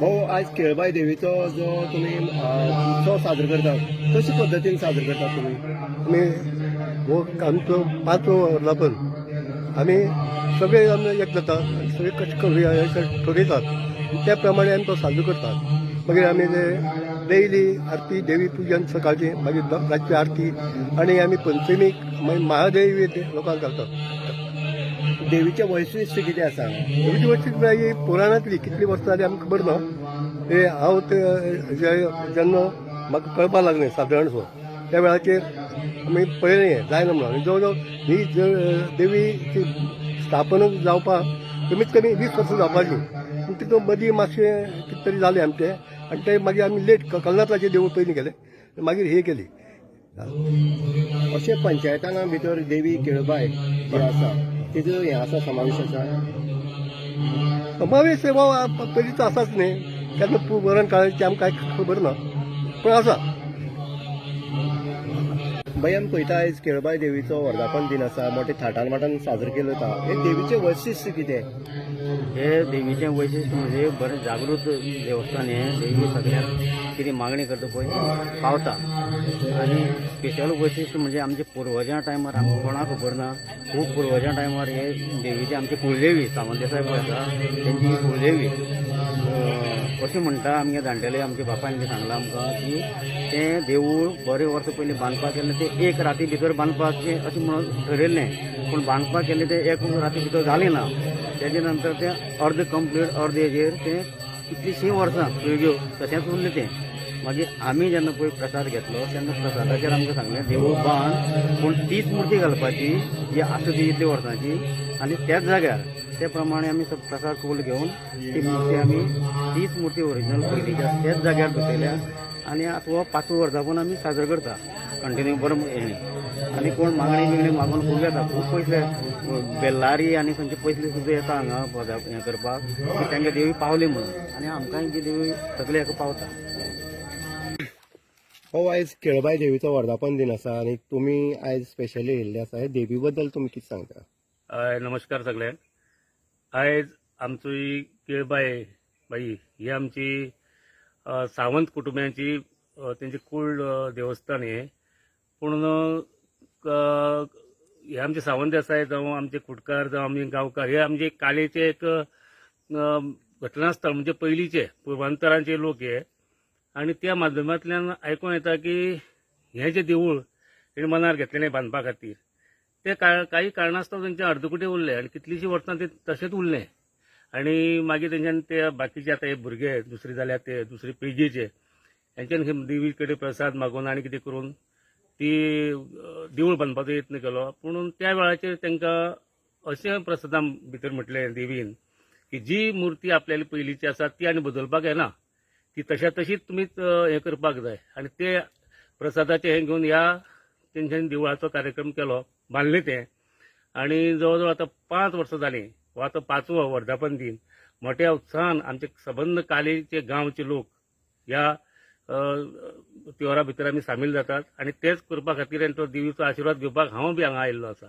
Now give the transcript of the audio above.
हो आज केळबाई देवीचो जो तुम्ही तो उत्सव साजरो करतात कशा पद्दतीन साजरो करतात तुम्ही? आमी हो आमचो पांचवो पण. आमी सगळे आमी एक जाता सगळे कशें करूया हें ठरयतात त्या प्रमाणे आमी तो साजरो करतात. मागीर आमी ते डेली आरती देवी पुजन सकाळची मागीर रातची आरती. आनी आमी पंचमीक मागीर महादेवी ते लोकांक घालतात देवीचें वैशिश्ट्य कितें आसा देवीची वैशिष्ट्य म्हणजे ही पुराणांतली कितली वर्सां जाली आमकां खबर ना ते हांव ते जेन्ना म्हाका कळपाक लागलें सादारण सो त्या वेळाचेर आमी पळयलें जायना म्हणून. आनी जवळ जवळ ही देवीची स्थापना जावपाक कमीत कमी वीस वर्सां जावपाची. पूण तितून मदीं मातशें कितें तरी जालें आमचें. आनी ते मागीर आमी लेट कल्नाथाचें देवूळ पयलीं गेले मागीर हे केली. अशें पंचायताना भितर देवी केळबाय जे आसा तिजो हें आसा समावेश आसा समावेश सेवा पयलींचो आसाच न्ही. केन्ना पुरण काळाची आमकां कांय खबर ना. पूण आसा बाई आमी पळयता आयज केळबाई देवीचो वर्धापन दिन आसा मोठे थाटान माटान साजरो केलो वता हे देवीचें वैशिश्ट कितें हे देवीचें वैशिश्ट म्हणजे बरें जागृत देवस्थान हें देवी सगळ्यांक कितें मागणी करता पळय पावता. आनी स्पेशल वैशिश्ट म्हणजे आमच्या पुर्वजां टायमार आमकां कोणाक खबर ना खूब पुर्वजां टायमार हे देवीचे आमची कुळदेवी सावंत देसाय पळय आसा तेंची कुळदेवी अशें म्हणटा आमगे जाण्टेले आमच्या बापायन बी सांगलां आमकां की तें देवूळ बरें वर्स पयलीं बांदपाक केल्लें तें एक राती भितर बांदपाचें अशें म्हणून ठरयल्लें पूण बांदपाक केल्लें तें एक राती भितर जालें ना. तेजे नंतर तें अर्द कंप्लीट अर्द हेजेर तें कितलींशीं वर्सां पिळग्यो तशेंच उरलें तें मागीर म्हणजे आमी जेन्ना पळय प्रसाद घेतलो तेन्ना प्रसादाचेर आमकां सांगलें देवूळ बांद पूण तीच मुर्ती घालपाची जी आसा ती इतली वर्सांची आनी त्याच जाग्यार ते प्रमाणे आमी सब प्रसाद कबूल घेवन ती मुर्ती आमी तीच मुर्ती ओरिजिनल पयलीच्या त्याच जाग्यार बसयल्या आनी आतां हो पांचवो वर्धापन आमी साजरो करता. कंटिन्यू बरें हेणी आनी कोण मागणी बिगणी मागून खूब येता खूब पयसले बेल्लारी आनी खंयचे पयसले सुद्दां येता हांगा हें करपाक की तांकां देवी पावली म्हणून. आनी आमकांय ती देवी सगळे हेका पावता. हो आयज केळबाई देवीचो वर्धापन दिन आसा आनी तुमी आयज स्पेशली येयल्ले आसा हे देवी बद्दल तुमी कितें सांगता? हय नमस्कार सगळ्यांक आयज आमची केळबाई बाई. ही आमची सावंत कुटुंबियांची अ, तेंची कुळ देवस्थान हें पूण हे आमचे सावंत देसाय जावं आमचे कुटकार जावं आमी गांवकार. हे आमचे कालेचे एक घटनास्थळ म्हणजे पयलींचे पूर्वांतरांचे लोक हे आनी त्या माध्यमांतल्यान आयकूं येता की हें जें देवूळ हे मनार घेतलेले बांदपा खातीर ते का काही कारणास्तव तेंचे अर्धकुटे उरले आनी कितलींशीं वर्सां ते तशेंच उरले. आनी मागीर तेंच्यान ते बाकीचे आतां हे भुरगे दुसरे जाल्यार ते दुसरे पिळगेचे हेंच्यान देवी कडेन प्रसाद मागून आनी कितें करून ती देवूळ बांदपाचो यत्न केलो. पूण त्या वेळाचेर तांकां अशें प्रसादा भितर म्हटलें देवीन की जी मुर्ती आपल्याली पयलींची आसा ती आनी बदलपाक येना ती तशा तशीच तुमीच हें करपाक जाय. आनी ते प्रसादाचें हें घेवन ह्या तेंच्यांनी देवळाचो कार्यक्रम केलो बांदलें तें. आनी जवळ जवळ आतां पांच वर्सां जालीं हो आतां पांचवो वर्धापन दिन मोठ्या उत्साहान आमचे सबंद कालेचे गांवचे लोक ह्या अ, त्योहारा भितर आमी सामील जातात. आनी तेच करपा खातीर तो देवीचो आशिर्वाद घेवपाक हांव बी हांगा आयिल्लो आसा.